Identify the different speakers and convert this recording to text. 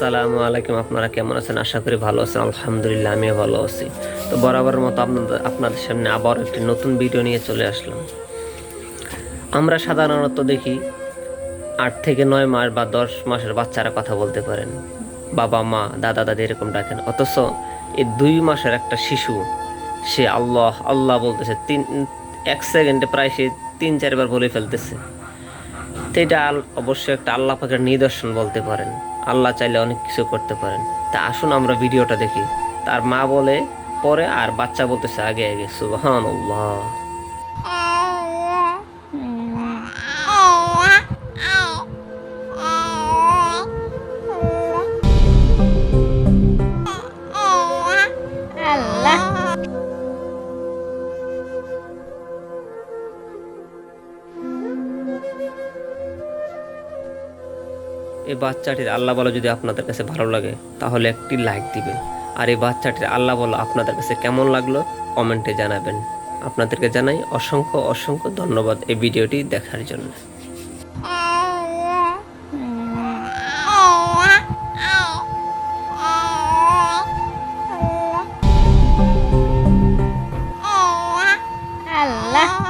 Speaker 1: আসসালামু আলাইকুম, আপনারা কেমন আছেন? আশা করি ভালো আছেন, আলহামদুলিল্লাহ, আমিও ভালো আছি। তো বরাবরের মতো আপনাদের আপনাদের সামনে আবার একটি নতুন ভিডিও নিয়ে চলে আসলাম। আমরা সাধারণত দেখি আট থেকে নয় মাস বা দশ মাসের বাচ্চারা কথা বলতে পারেন। বাবা, মা, দাদা, দাদি এরকম ডাকেন। অথচ এই দুই মাসের একটা শিশু, সে আল্লাহ আল্লাহ বলতেছে, তিন, এক সেকেন্ডে প্রায় সে তিন, চারবার বলে ফেলতেছে। তো এটা অবশ্যই একটা আল্লাহ পাকের নিদর্শন বলতে পারেন। আল্লাহ চাইলে অনেক কিছু করতে পারেন। তা আসুন আমরা ভিডিওটা দেখি। তার মা বলে, পরে আর বাচ্চা বলতেছে, আগে আগে সুবহান এই বাচ্চাটির আল্লাহ বলা যদি আপনাদের কাছে ভালো লাগে, তাহলে একটি লাইক দিবেন। আর এই বাচ্চাটির আল্লাহ বলা আপনাদের কাছে কেমন লাগল, কমেন্টে জানাবেন। আপনাদেরকে জানাই অসংখ্য অসংখ্য ধন্যবাদ এই ভিডিওটি দেখার জন্য। Allah.